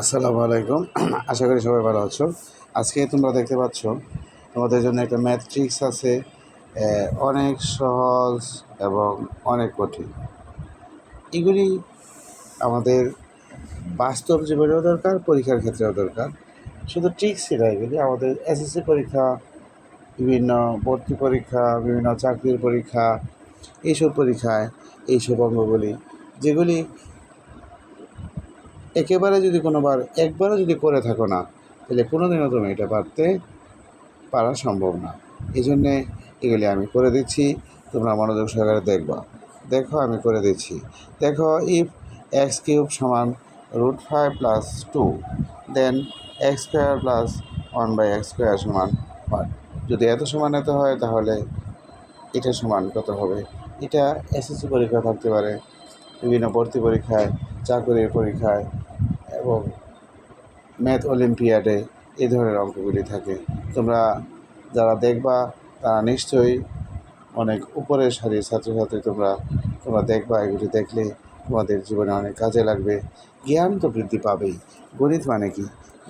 আসসালামু আলাইকুম। আশা করি সবাই ভালো আছো। আজকে তোমরা দেখতে পাচ্ছ, তোমাদের জন্য একটা ম্যাট্রিক্স আছে অনেক সহজ এবং অনেক কঠিন। এগুলি আমাদের বাস্তব জীবনেও দরকার, পরীক্ষার ক্ষেত্রেও দরকার। শুধু ট্রিক্সই না এগুলি আমাদের এসএসসি পরীক্ষা, বিভিন্ন ভর্তি পরীক্ষা, বিভিন্ন চাকরির পরীক্ষা, এইসব পরীক্ষায়, এইসব অঙ্গগুলি, যেগুলি একেবারে যদি কোনোবার, একবারও যদি করে থাকো না, তাহলে কোনো দিনও তুমি এটা পারতে পারা সম্ভব না। এই জন্যে এগুলি আমি করে দিচ্ছি, তোমরা মনোযোগ সহকারে দেখবা। দেখো, আমি করে দিচ্ছি। দেখো ইফ এক্স কিউব সমান root five plus two then x square plus one by x square সমান ওয়ান যদি এত সমান এত হয়, তাহলে এটা সমান কত হবে? এটা এসএসসি পরীক্ষা থাকতে পারে। বিভিন্ন ভর্তি পরীক্ষায় চাকরির পরীক্ষায় এবং ম্যাথ অলিম্পিয়াডে এই ধরনের অঙ্কগুলি থাকে। তোমরা যারা দেখবা, তারা নিশ্চয়ই অনেক উপরের সারির ছাত্রছাত্রী তোমরা তোমরা দেখবা, এগুলি দেখলে তোমাদের জীবনে অনেক কাজে লাগবে। জ্ঞান তো বৃদ্ধি পাবেই। গণিত মানে কি?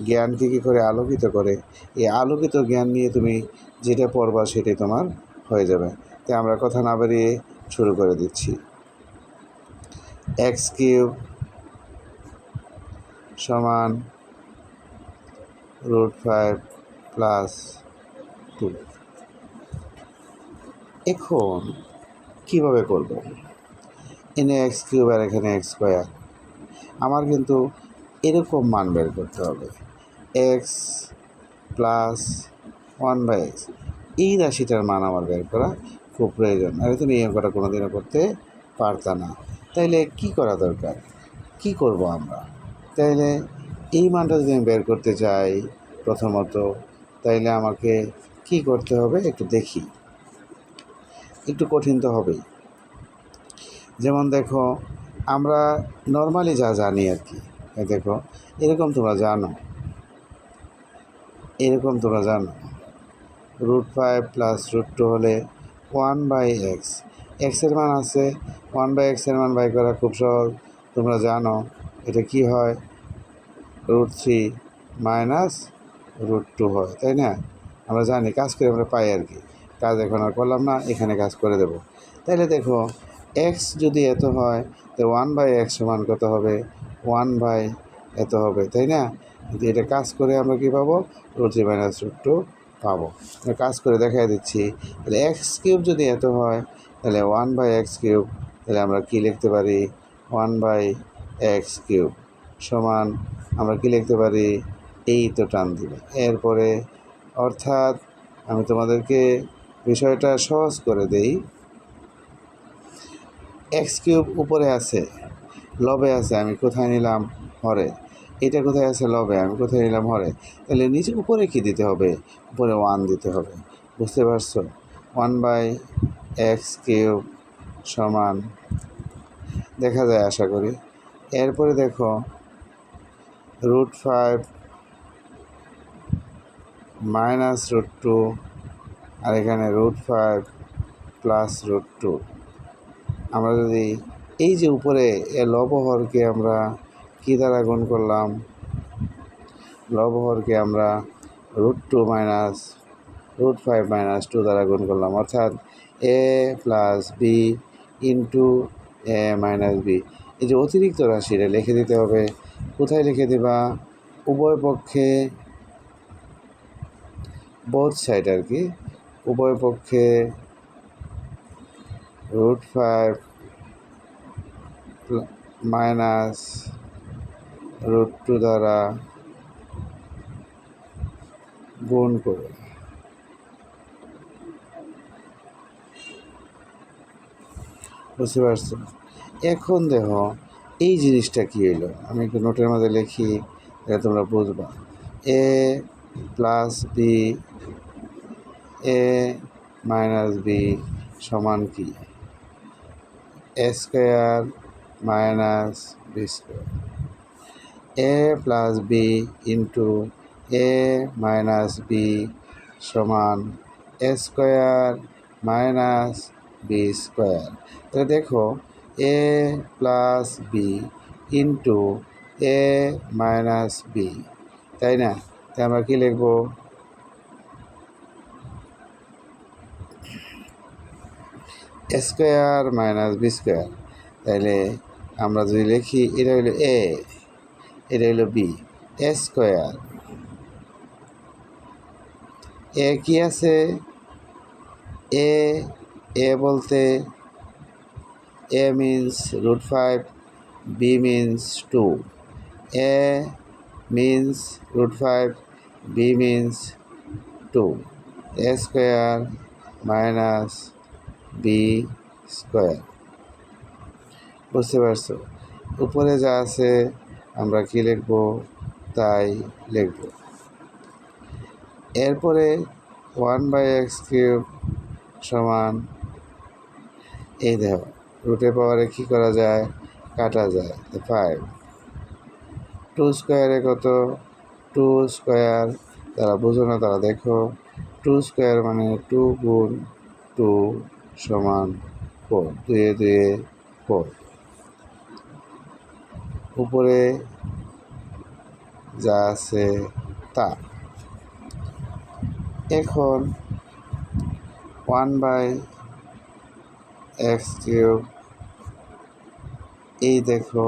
জ্ঞানকে কী করে আলোকিত করে? এই আলোকিত জ্ঞান নিয়ে তুমি যেটা পড়বা সেটাই তোমার হয়ে যাবে। তাই আমরা কথা না বেরিয়ে শুরু করে দিচ্ছি। এক্স কিউব সমান রুট ফাইভ প্লাস টু। এখন কীভাবে করব? এনে এক্স কিউব আর এখানে এক্স স্কোয়ার। আমার কিন্তু এরকম মান বের করতে হবে। X plus one by x এই রাশিটার মান আমার বের করা খুব প্রয়োজন। আরে তুমি এই অঙ্কটা কোনো করতে পারতা না। তাইলে কি করা দরকার? কি করব আমরা? তাইলে এই মানটা যদি আমি বের করতে চাই প্রথমত, তাইলে আমাকে কি করতে হবে একটু দেখি। একটু কঠিন তো হবেই। যেমন দেখো, আমরা নর্মালি যা জানি আর কি দেখো, এরকম তোমরা জানো। এরকম তোমরা জানো। Root five plus root two হলে ওয়ান বাই এক্স। এক্সের মান আছে, ওয়ান বাই এক্সের মান বাই করা খুব সহজ, তোমরা জানো। এটা কি হয়? Root three minus root two হয়, তাই না? আমরা জানি কাজ করে আমরা পাই আর কি। কাজ এখন আর করলাম না, এখানে কাজ করে দেব। তাহলে দেখো এক্স যদি এত হয়, তো ওয়ান বাই এক্স সমান কত হবে? ওয়ান বাই এত হবে, তাই না? কিন্তু এটা কাজ করে আমরা কী পাবো? Root three minus root two পাবো। কাজ করে দেখাই দিচ্ছি। তাহলে এক্স কিউব যদি এত হয় তাহলে ওয়ান বাই এক্স কিউব তাহলে আমরা কী লিখতে পারি? ওয়ান বাই এক্স কিউব সমান আমরা কী লিখতে পারি? এই তো টান দিবে এরপরে অর্থাৎ আমি তোমাদেরকে বিষয়টা সহজ করে দেই। এক্স কিউব উপরে আছে, লবে আছে, আমি কোথায় নিলাম? হরে। এটা কোথায় আছে? লবে, আমি কোথায় নিলাম? হরে। তাহলে নিচে উপরে কি দিতে হবে? উপরে ওয়ান দিতে হবে। বুঝতে পারছ? ওয়ান বাই এক্স কিউব সমান, দেখা যায় আশা করি। এরপরে দেখো root five minus root two আর এখানে root five plus root two আমরা যদি এই যে উপরে এ লবহরকে আমরা কী দ্বারা গুণ করলাম? লবহরকে আমরা root two minus root five minus two দ্বারা গুণ করলাম। অর্থাৎ a plus b into a minus b এই যে অতিরিক্ত রাশিটা লিখে দিতে হবে। কোথায় লিখে দেবা? উভয় পক্ষে বোথ সাইড আর কি। উভয় পক্ষে root five minus root two দ্বারা গুণ করে। বুঝতে পারছ এখন দেখো, এই জিনিসটা কী হলো আমি একটু নোটের মধ্যে লিখি, এটা তোমরা বুঝবা। A plus b a minus b সমান কি? A square minus b square a plus b into a minus b সমান a square minus b square তাহলে দেখো a plus b into a minus b তাই না? তাই আমরা কী লিখব? স্কোয়ার মাইনাস বি স্কোয়ার তাহলে আমরা যদি লিখি, এটা হলো এ এটা হলো বি এ স্কোয়ার এ কি আছে? এ এ বলতে a means root five b means two a means root five b means two a square minus b square বুঝতে পারছ? উপরে যা আছে আমরা কি লিখব? তাই লিখব। এরপরে ওয়ান বাই এক্স কিউব সমান এই দেখো। রুটের পাওয়ারে কী করা যায়? কাটা যায়। ফাইভ টু স্কোয়ারে কত? টু স্কোয়ার তারা বুঝো না তারা দেখো। টু স্কোয়ার মানে টু গুণ টু সমান ফোর দুয়ে দুয়ে ফোর উপরে যা আছে তা। এখন ওয়ান বাই এক্স কিউব এই দেখো।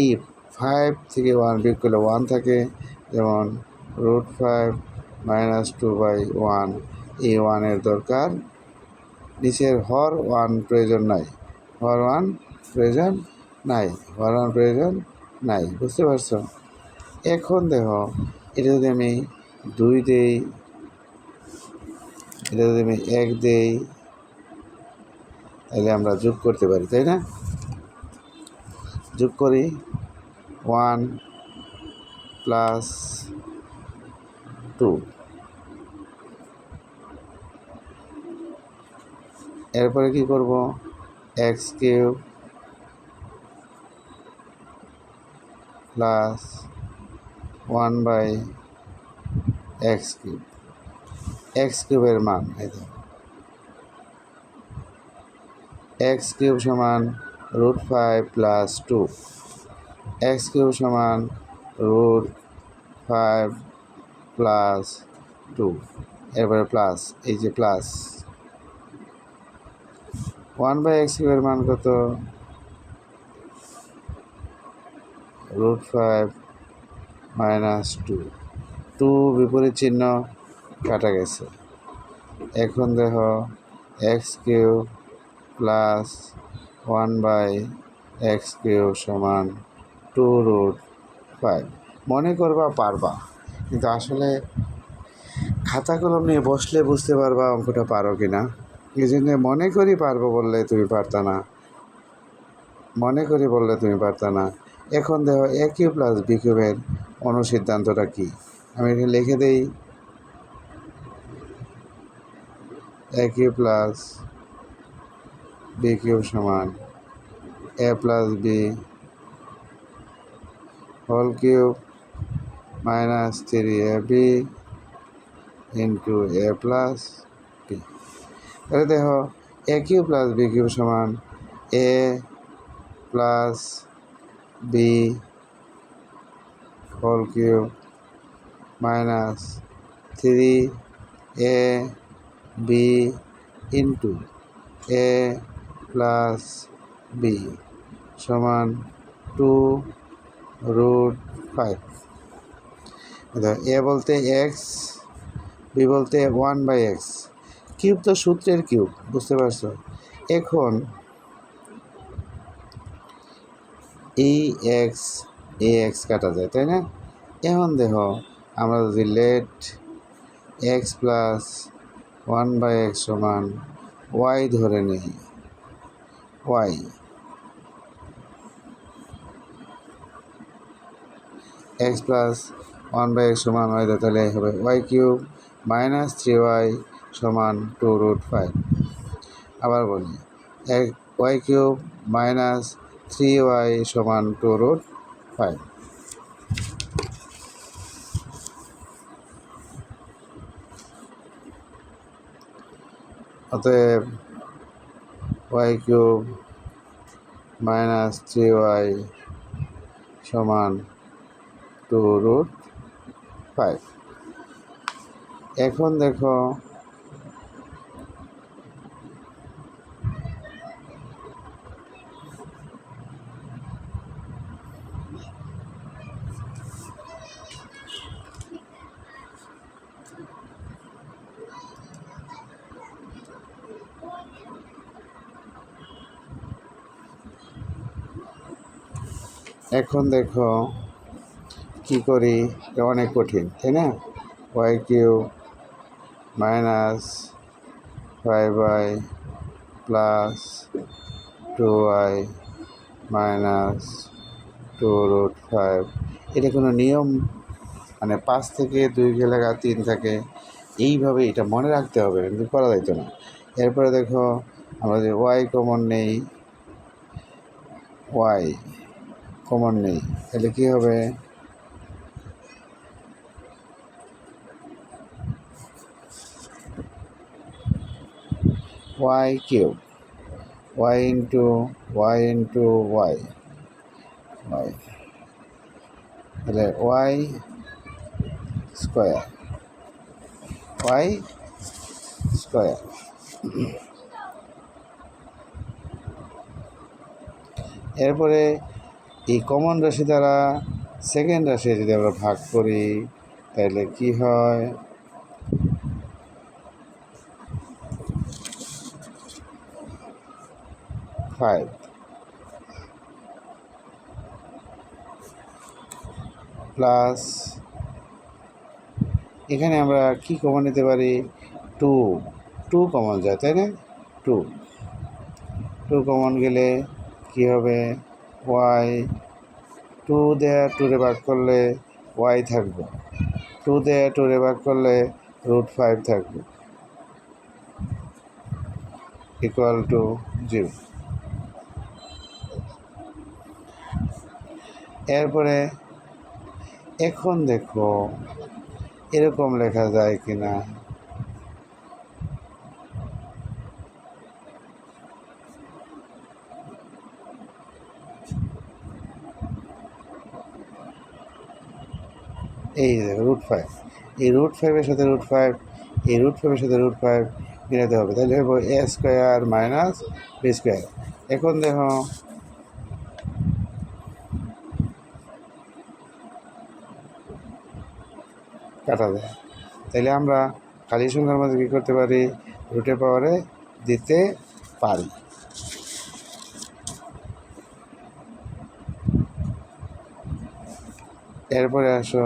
এই ফাইভ থেকে ওয়ান বিয়োগ করলে ওয়ান থাকে, যেমন root five minus two by one এই ওয়ানের দরকার। নিচের হর ওয়ান প্রয়োজন নাই। হর ওয়ান প্রয়োজন নাই। হর ওয়ান প্রয়োজন নাই। বুঝতে পারছ? এখন দেখো, এটা যদি আমি দুই দেই, এটা যদি আমি এক দেই তাহলে আমরা যোগ করতে পারি, তাই না? যোগ করি ওয়ান প্লাস টু এরপরে কি করব? X cube plus one by x cube x কিউবের মান, এই দেখো এক্স কিউব সমান root five plus two. X cube সমান রুট ফাইভ প্লাস টু। এরপরে প্লাস, এই যে প্লাস। ওয়ান বাই এক্স কিউবের মান কত? Root five minus two. Two বিপরীত চিহ্ন কাটা গেছে। এখন দেখো x cube plus one by x cube সমান টু রুট ফাইভ। মনে করবা পারবা, কিন্তু আসলে খাতা কলম নিয়ে বসলে বুঝতে পারবা অঙ্কটা পারো কি না এই জন্য মনে করি পারব বললে তুমি পারতা না। মনে করি বললে তুমি পারতা না। এখন দেখো এ কিউ প্লাস বি কিউবের অনুসিদ্ধান্তটা কী? আমি এখানে লিখে দেই। A cube plus b cube সমান। A plus b whole cube minus three a b into a plus b তাহলে দেখো a cube plus b cube সমান a plus b whole cube minus three a b into a plus b সমান two root five. A বলতে x b বলতে one by x cube তো সূত্রের cube, বুঝতে পারছ? এখন এই এক্স, এ এক্স কাটা যায়, তাই না? এখন দেখো, আমরা যদি let x plus one by x সমান ওয়াই ধরে নিই y x plus one by x সমান ওয়াই তাহলে হবে y cube minus three y সমান টু রুট ফাইভ আবার বলি, এক y cube minus three y সমান টু রুট ফাইভ অতএব y cube minus three y সমান টু রুট ফাইভ এখন দেখো এখন দেখো কি করি, এটা অনেক কঠিন, তাই না? Y cube minus five y plus two y minus two root five এটা কোনো নিয়ম? মানে পাঁচ থেকে দুই গেলাগা তিন থাকে। এইভাবে এটা মনে রাখতে হবে, কিন্তু করা যাইতো না। এরপরে দেখো, আমরা যে ওয়াই কমন নেই ওয়াই কমন নেই। তাহলে কী হবে? Y cube y into y into y y তাহলে ওয়াই স্কোয়ার ওয়াই স্কোয়ার এরপরে এই কমন রাশি দ্বারা সেকেন্ড রাশি যদি আমরা ভাগ করি, তাহলে কি হয়? ফাইভ প্লাস এখানে আমরা কি কমন নিতে পারি? টু টু কমন যায়, তাই না? টু টু কমন গেলে কি হবে? ওয়াই টু দেয়া টুরে ভাগ করলে ওয়াই থাকবে। টু দেয়া টুরে ভাগ করলে রুট ফাইভ থাকবে। ইকুয়াল টু জিরো এরপরে এখন দেখো, এরকম লেখা যায় কিনা? এই দেখো রুট ফাইভ এই রুট ফাইভের সাথে রুট ফাইভ এই রুট ফাইভের সাথে রুট ফাইভ মিলাতে হবে। তাহলে হবে a square minus b square এখন দেখো, কাটা যায়। তাহলে আমরা খালি সংখ্যার মধ্যে কী করতে পারি? রুটের পাওয়ারে দিতে পারি। এরপরে আসো।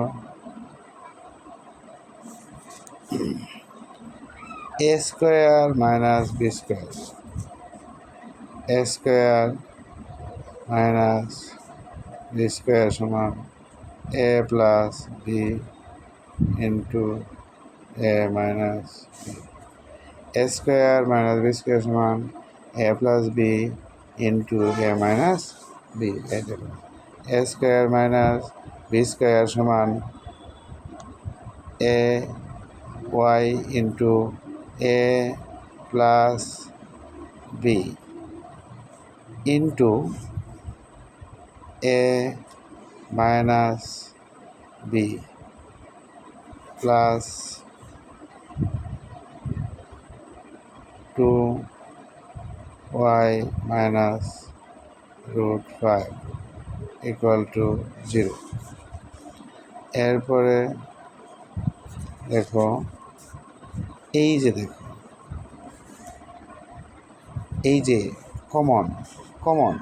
A square minus b square a square minus b square সমান a plus b into a minus b a square minus b square সমান a plus b into a minus b এই দেখুন a square minus b square সমান a y into a plus b into a minus b plus two y minus root five equal to zero এরপরে দেখো এই যে দেখো এই যে common common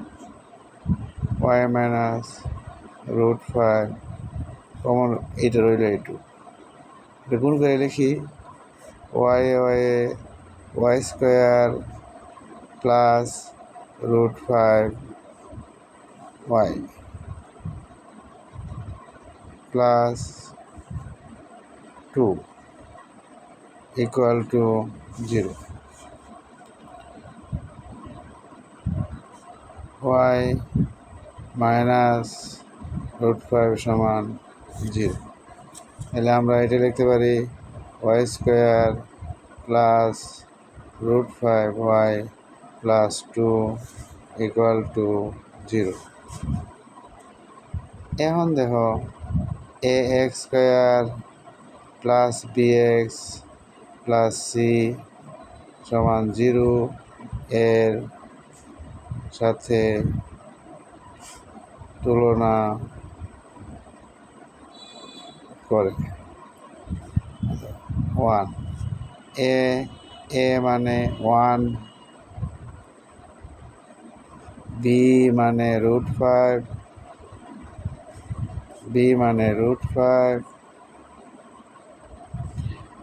y minus root five common এটা রইল এটা গুণ করে লিখি y y y square plus root five y plus two equal to zero y minus root five সমান জিরো তাহলে আমরা এটা লিখতে পারি y square plus five y plus two equal to zero এখন দেখো x square plus x plus c সমান zero এর সাথে তুলনা করে। ওয়ান। এ এ মানে ওয়ান, বি মানে রুট ফাইভ, বি মানে রুট ফাইভ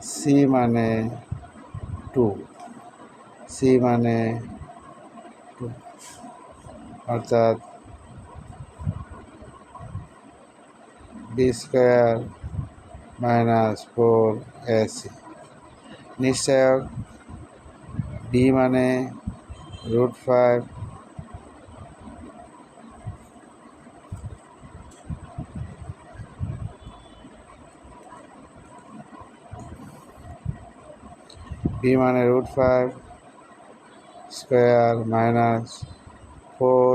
সি মানে টু সি মানে টু অর্থাৎ b square minus four a c নিশ্চয়ক b মানে রুট ফাইভ বি মানে root five, square minus four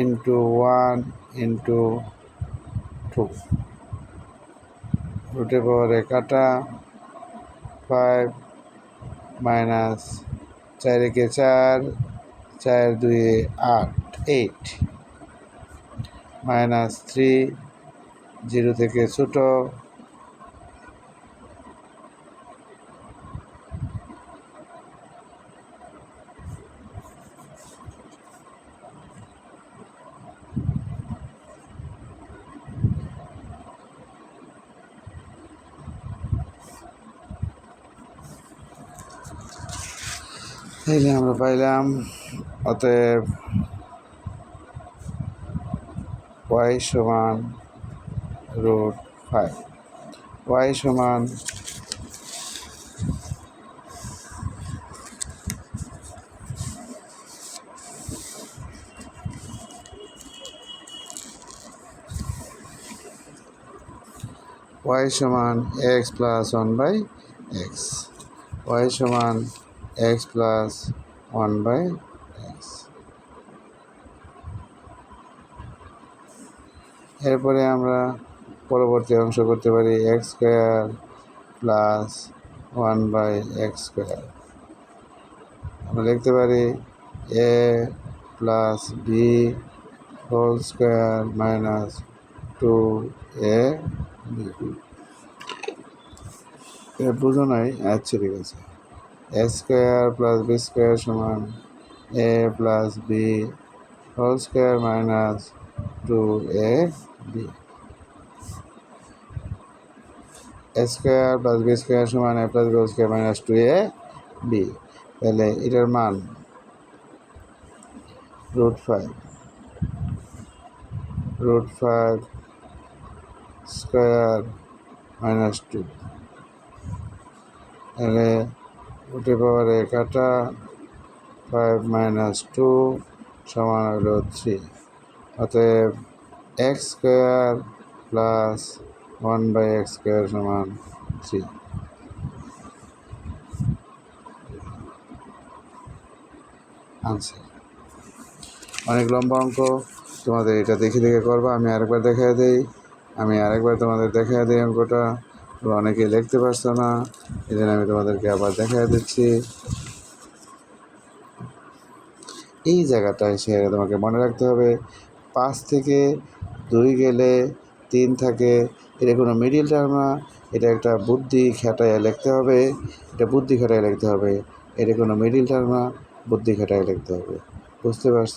into one into two. রুটে পাওয়ারে কাটা ফাইভ মাইনাস চার একে চার চার দুই আট, এইট। মাইনাস থ্রি, জিরো থেকে ছোটো এই যে আমরা পাইলাম, অতএব ওয়াই সমান রুট ফাইভ ওয়াই সমান ওয়াই সমান x plus one by x y সমান x plus one by x এরপরে আমরা পরবর্তী অংশ করতে পারি x square plus one by x square আমরা লিখতে পারি a plus b whole square minus two a b বুঝো নাই আচ্ছা ঠিক আছে। A square plus b square সমান a plus b whole square minus two a b. A square plus b square সমান a plus b whole square minus two a b. তাহলে এটার মান root five. Root five square minus two পাওয়ারে কাটা five minus two সমান হলো three অতএব x square plus one by x square সমান থ্রি আনসার অনেক লম্বা অঙ্ক, তোমাদের এটা দেখে দেখে করবা, আমি আরেকবার দেখাই দিই, আমি আরেকবার তোমাদের দেখাই দিই অঙ্কটা। অনেকে লিখতে পারছ না জন্য আমি তোমাদেরকে আবার দেখাই দিচ্ছি। এই জায়গাটা এসে তোমাকে মনে রাখতে হবে, পাঁচ থেকে দুই গেলে তিন থাকে, এটা কোনো মিডিল টার্ম না, এটা একটা বুদ্ধি খাটায় লিখতে হবে, এটা বুদ্ধি খাটায় লিখতে হবে, এটা কোনো মিডিল টার্ম না, বুদ্ধি খাটায় লিখতে হবে, বুঝতে পারছ?